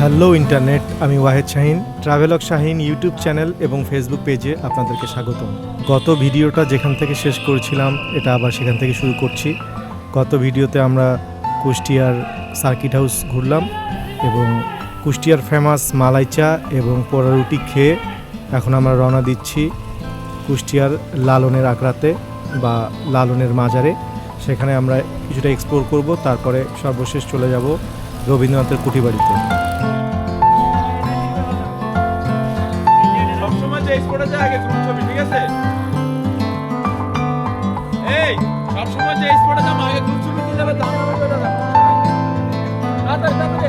Hello internet, আমি ওয়াহেদ শাহিন। ট্রাভেলক Shahin YouTube channel এবং ফেসবুক পেজে আপনাদেরকে স্বাগতম। গত ভিডিওটা যেখান থেকে শেষ করেছিলাম, এটা আবার সেখান থেকে শুরু করছি। গত ভিডিওতে আমরা কুষ্টিয়ার সার্কিট হাউস ঘুরলাম এবং কুষ্টিয়ার ফেমাস মালাই চা এবং পোড়া রুটি খেয়ে এখন আমরা রওনা দিচ্ছি কুষ্টিয়ার লালনের আগ্রাতে বা লালনের মাজারে। সেখানে আমরা কিছুটা এক্সপ্লোর করব, তারপরে সর্বশেষ চলে যাব রবীন্দ্রনাথের কুঠিবাড়িতে যে স্পটে যায় আগে গ্রুপ ছবি ঠিক আছে? এই সবসময় যে স্পটে যাব আগে গ্রুপ ছবি দিয়ে যাবে দাম হবে না তাড়াতাড়ি তাড়াতাড়ি।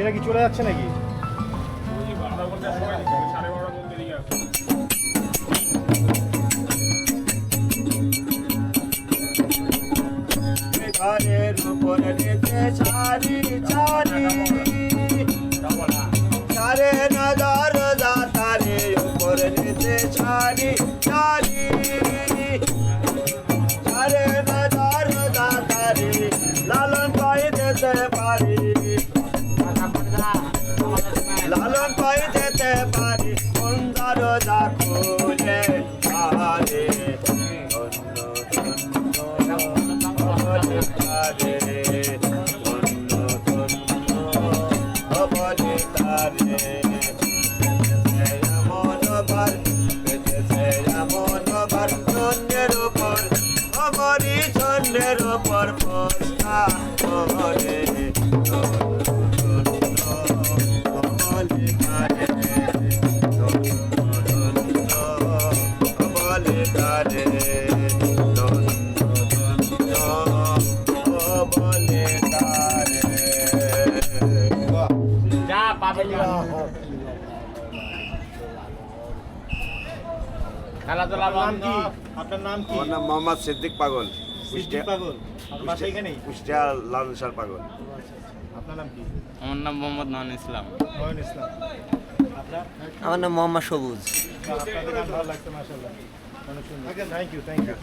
এরা কি চলে যাচ্ছে নাকি? ঘরের উপর নিতে ছাড়ি ছাড়ি সারে নজর দাতারে উপর নিতে ছাড়ি ছাড়ি Oh. খেলাধুলা নাম কি? আপনার নাম কি? আমার নাম মোহাম্মদ সিদ্দিক পাগল। সিদ্দিক পাগল। আপনার বাসা এখানেই? কুষ্টিয়া লালসার পাগল। আপনার নাম কি? আমার নাম মোহাম্মদ নন ইসলাম। নয়ন ইসলাম। আপনার? আমার নাম মোহাম্মদ সবুজ। আপনাদের গান ভালো লাগছে মাশাআল্লাহ। অনেক সুন্দর। থ্যাংক ইউ থ্যাংক ইউ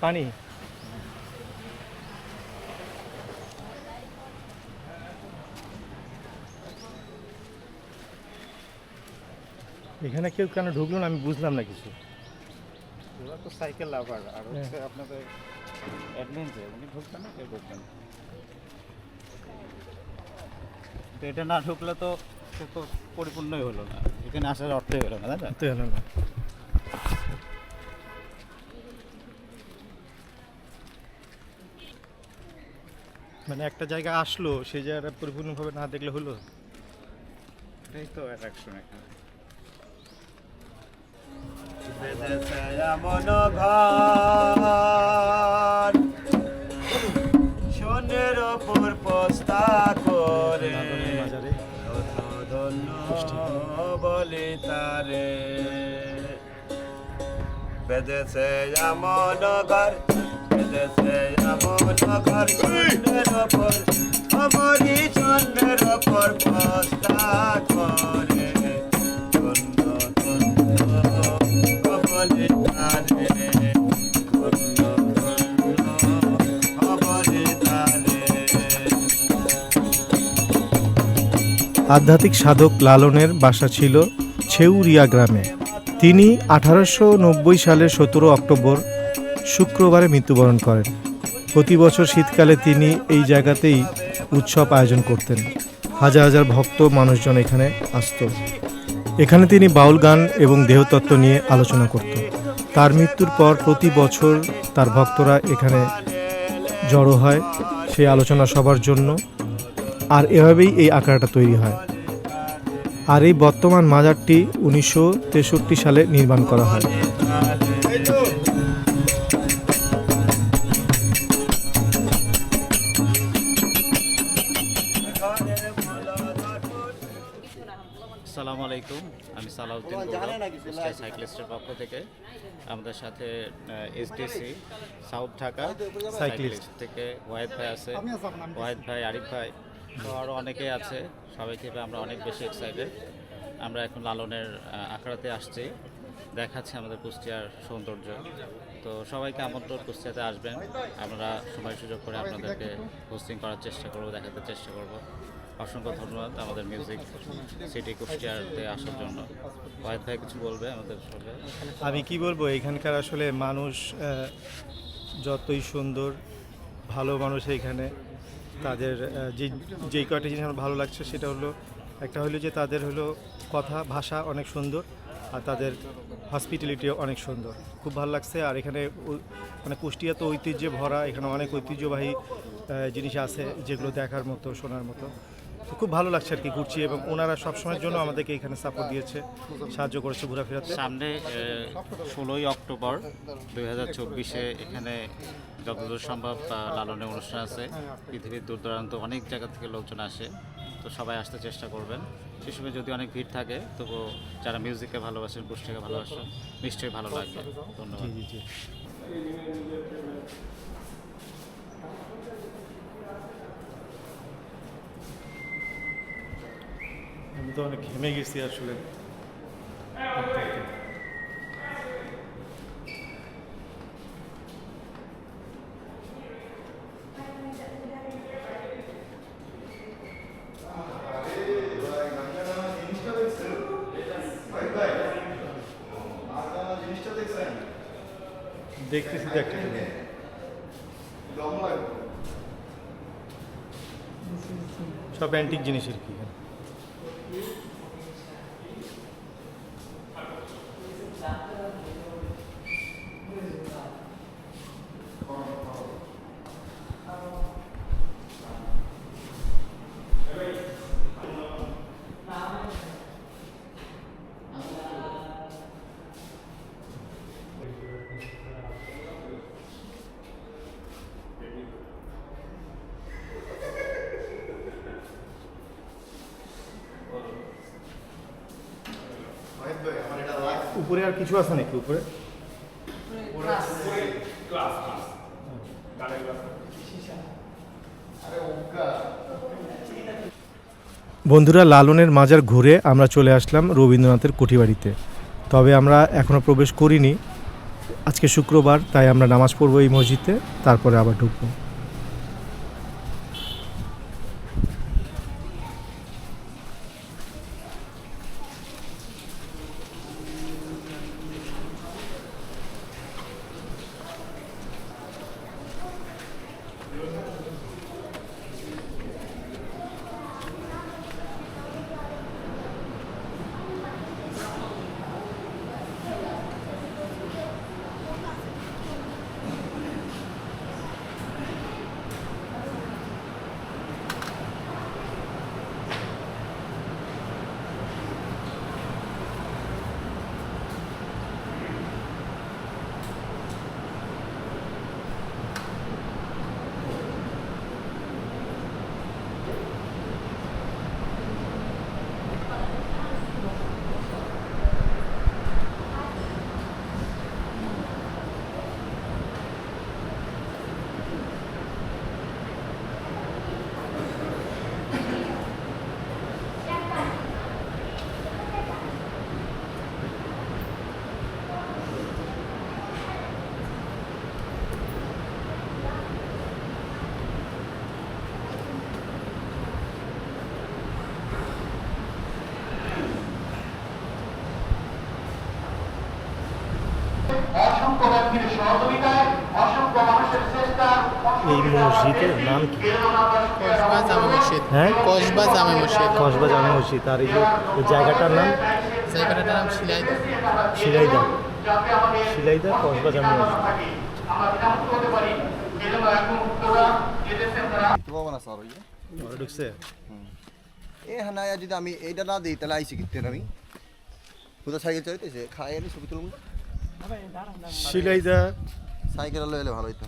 পানি এখানে কেউ কেন ঢুকলো না আমি বুঝলাম না কিছু তো সাইকেল লাভার আর হ্যাঁ। হচ্ছে আপনাদের অ্যাডভেঞ্চার উনি ঢুকবেন না কেউ ঢুকবেন না। তো এটা না ঢুকলে তো সে তো পরিপূর্ণই হলো না এখানে আসার অর্থই হলো না তাই না হলো না মানে একটা জায়গা আসলো সেই জায়গাটা পরিপূর্ণভাবে না দেখলে হলো? এটাই তো অ্যাট্রাকশন এখানে এমন ঘর সোনের ওপর পোস্তা করে। বলে তারে। বেঁধেছে এমন ঘর। আধ্যাত্মিক সাধক লালনের বাসা ছিল ছেউরিয়া গ্রামে। তিনি আঠারোশো নব্বই সালের সতেরো অক্টোবর শুক্রবারে মৃত্যুবরণ করেন। প্রতি বছর শীতকালে তিনি এই জায়গাতেই উৎসব আয়োজন করতেন। হাজার হাজার ভক্ত মানুষজন এখানে আসতো। এখানে তিনি বাউল গান এবং দেহতত্ত্ব নিয়ে আলোচনা করত। তার মৃত্যুর পর প্রতি বছর তার ভক্তরা এখানে জড়ো হয় সেই আলোচনা সবার জন্য। আর এভাবেই এই আখড়াটা তৈরি হয়। আর এই বর্তমান মাজারটি উনিশশো তেষট্টি সালে নির্মাণ করা হয়। সালাউদ্দিন সাইক্লিস্টের পক্ষ থেকে আমাদের সাথে এসডিসি সাউথ ঢাকা সাইক্লিস্ট থেকে ওয়াহিদ ভাই আছে। ওয়াহিদ ভাই আরিফ ভাই তো আরও অনেকেই আছে। সবাইকে পেয়ে আমরা অনেক বেশি এক্সাইটেড আমরা এখন লালনের আখড়াতে আসছি। দেখাচ্ছে আমাদের কুষ্টিয়ার সৌন্দর্য। তো সবাইকে আমন্ত্রণ কুষ্টিয়াতে আসবেন। আমরা সময় সুযোগ করে আপনাদেরকে হোস্টিং করার চেষ্টা করব দেখাতে চেষ্টা করব। অসংখ্য ধন্যবাদ আমাদের মিউজিক সিটি কুষ্টিয়াতে আসার জন্য। ওয়াহিদ ভাই, কিছু বলবে আমাদের আমি কি বলব, এখানকার আসলে মানুষ যতই সুন্দর, ভালো মানুষ এখানে, তাদের যে যেই কয়টা জিনিস আমার ভালো লাগছে সেটা হলো, একটা হলো যে তাদের হলো কথা, ভাষা অনেক সুন্দর, আর তাদের হসপিটালিটিও অনেক সুন্দর। খুব ভালো লাগছে, আর এখানে মানে কুষ্টিয়া তো ঐতিহ্যে ভরা, এখানে অনেক ঐতিহ্যবাহী জিনিস আছে যেগুলো দেখার মতো, শোনার মতো। তো খুব ভালো লাগছে আর কি ঘুরছি এবং ওনারা সবসময়ের জন্য আমাদেরকে এখানে সাপোর্ট দিয়েছে সাহায্য করেছে ঘোরাফেরাতে। সামনে ষোলোই অক্টোবর দুই হাজার চব্বিশে এখানে যতদূর সম্ভব লালনের অনুষ্ঠান আছে। পৃথিবীর দূর দূরান্ত অনেক জায়গা থেকে লোকজন আসে তো সবাই আসতে চেষ্টা করবেন। সে সময় যদি অনেক ভিড় থাকে তবু যারা মিউজিককে ভালোবাসেন পুষ্টিকে ভালোবাসেন নিশ্চয়ই ভালো লাগবে। ধন্যবাদ। আমি তো অনেক ঘেমে গেছি আসলে। দেখতেছি তো একটা সব অ্যান্টিক জিনিসের কি এখানে। উপরে আর কিছু আছে নাকি উপরে? বন্ধুরা লালনের মাজার ঘুরে আমরা চলে আসলাম রবীন্দ্রনাথের কুঠিবাড়িতে। তবে আমরা এখনও প্রবেশ করিনি। আজকে শুক্রবার তাই আমরা নামাজ পড়ব এই মসজিদে তারপরে আবার ঢুকবো। মসজিদের নাম কি? কসবা জামে মসজিদ। হ্যাঁ? কসবা জামে মসজিদ। কসবা জামে মসজিদ। আর এই যে জায়গাটার নাম? জায়গাটার নাম শিলাইদহ। শিলাইদা শিলাইদা কসবা জামি মসজিদ। ঢুকছে? এ যদি আমি এইটা না দিই তাহলে আইসি কিনতে আমি কোথাও সাইকেল চাইতেছে খাই আমি ছবি তুলুন শিলাইদা সাইকেল এলে ভালো হইতো।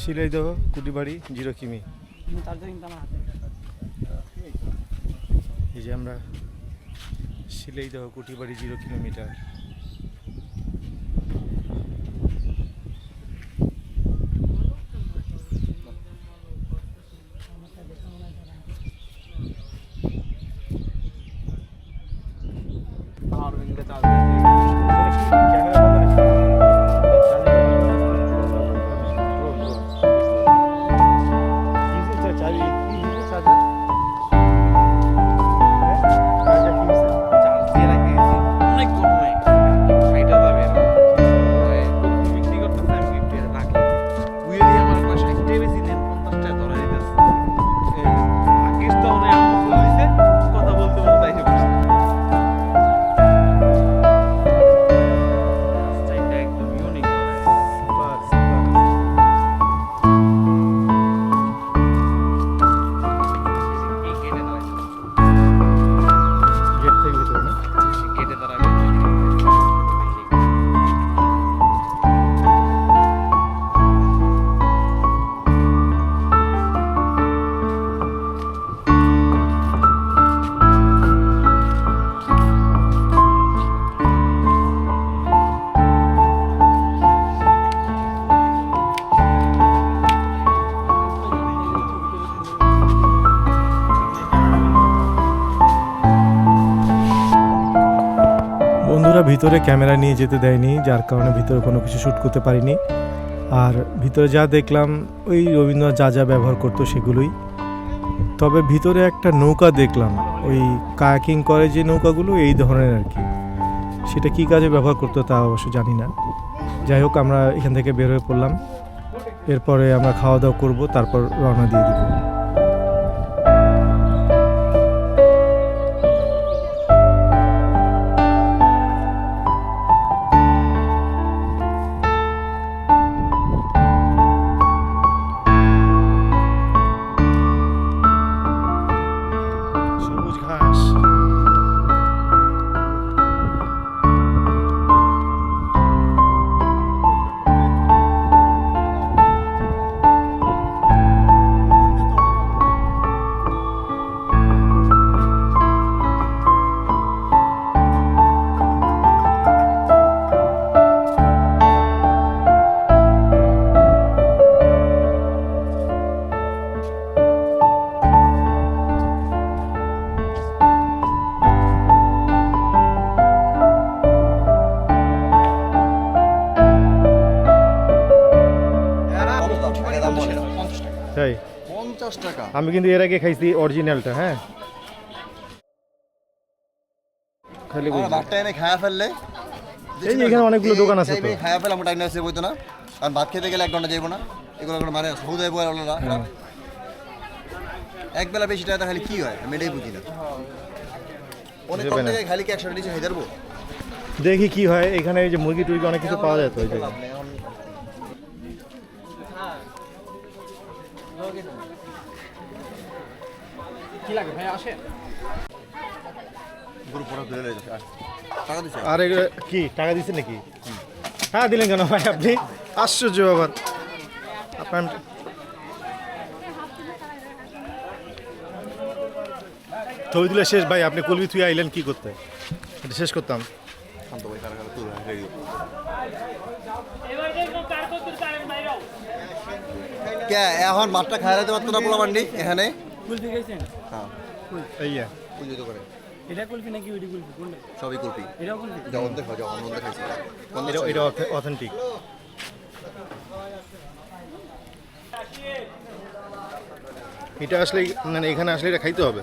শিলাইদহ কুটিবাড়ি জিরো কিমি। এই যে আমরা শিলাইদহ কুটিবাড়ি জিরো কিলোমিটার। অনেক ভিতরে ক্যামেরা নিয়ে যেতে দেয়নি, যার কারণে ভিতরে কোনো কিছু শ্যুট করতে পারিনি। আর ভিতরে যা দেখলাম, ওই রবীন্দ্রনাথ যা যা ব্যবহার করতো সেগুলোই। তবে ভিতরে একটা নৌকা দেখলাম, ওই কায়াকিং করে যে নৌকাগুলো, এই ধরনের আর কি। সেটা কী কাজে ব্যবহার করতো তা অবশ্য জানি না। যাই হোক, আমরা এখান থেকে বের হয়ে পড়লাম। এরপরে আমরা খাওয়া দাওয়া করব, তারপর রওনা দিয়ে দিব। আমি কিন্তু এর আগে খাইছি অরিজিনালটা হ্যাঁ। খালি ভাতটা এনে খায়া ফেললে। এই যে এখানে অনেকগুলো দোকান আছে তো। খায়া ফেলে আমরা টাইম না। কারণ ভাত খেতে গেলে এক ঘণ্টা যাইবো না। এগুলো কোনো মানে হ্যাঁ। এক বেলা বেশি টাকা খালি কি হয়? আমি এটাই বুঝি না। অনেক কম দেবে খালি কি একশো নিচে হয়ে দেখি কি হয়। এখানে এই যে মুরগি টুরগি অনেক কিছু পাওয়া যায় তো ওই যে কি লাগে ভাই আসে? গরু পড়া ধরে লেগে টাকা দিচ্ছে আর কি টাকা দিচ্ছেন নাকি? টাকা দিলেন কেন ভাই আপনি? আশ্চর্য ব্যাপার। আপনার ছবি তুলে শেষ ভাই আপনি কলবি থুই আইলেন কি করতে? এটা শেষ করতাম। কে এখন মাঠটা খায় রাখতে পারতো না পোলা মান্ডি এখানে? কুলফি খাইছেন? হ্যাঁ। এই করে। এটা কুলফি নাকি ওইটি কুলফি? কোনটা? সবই কুলপি এটাও কুলফি? জগন অন্ধ খাইছি এটা এটা অথেন্টিক এটা আসলে মানে এখানে আসলে এটা খাইতে হবে।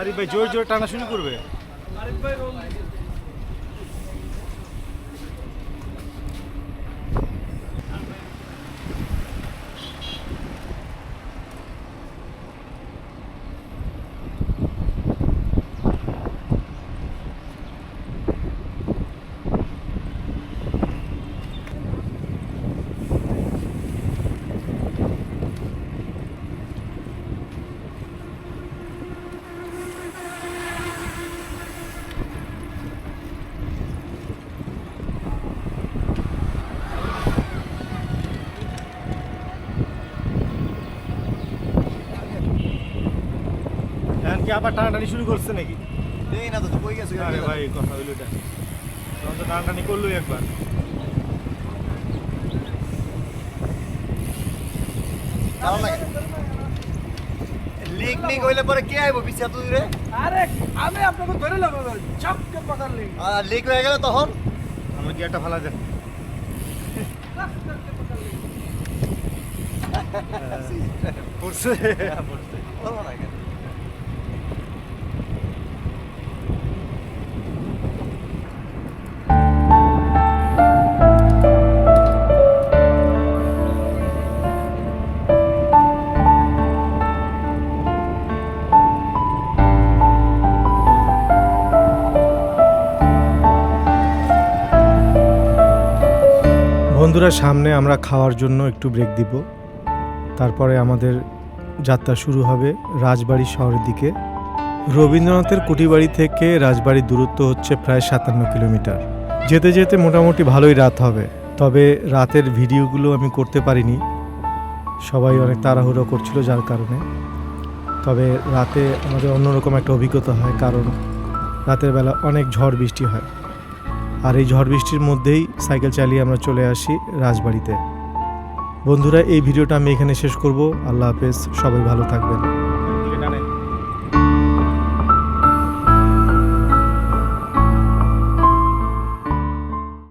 আরিফ ভাই জোর জোর টানা শুরু করবে। এখন কি আবার টানাটানি শুরু করছে নাকি? নেই না তো কই গেছে? আরে ভাই কথা হইল এটা। তখন তো টানাটানি করলোই একবার। ভালো লাগে লিক মিক হইলে পরে কে আইবো পিছিয়ে তুই রে আরে আমি আপনাকে ধরে নেব চপকে পকারলি আর লিক হয়ে গেলে তখন? আমার কি একটা ভালো দেন পড়ছে। বন্ধুরা, সামনে আমরা খাওয়ার জন্য একটু ব্রেক দিব। তারপরে আমাদের যাত্রা শুরু হবে রাজবাড়ি শহরের দিকে। রবীন্দ্রনাথের কুটিবাড়ি থেকে রাজবাড়ির দূরত্ব হচ্ছে প্রায় সাতান্ন কিলোমিটার। যেতে যেতে মোটামুটি ভালোই রাত হবে, তবে রাতের ভিডিওগুলো আমি করতে পারিনি। সবাই অনেক তাড়াহুড়ো করছিল যার কারণে। তবে রাতে আমাদের অন্যরকম একটা অভিজ্ঞতা হয়, কারণ রাতের বেলা অনেক ঝড় বৃষ্টি হয়। আর এই ঝড় বৃষ্টির মধ্যেই সাইকেল চালিয়ে আমরা চলে আসি রাজবাড়িতে। বন্ধুরা, এই ভিডিওটা আমি এখানে শেষ করব। আল্লাহ হাফেজ, সবাই ভালো থাকবেন।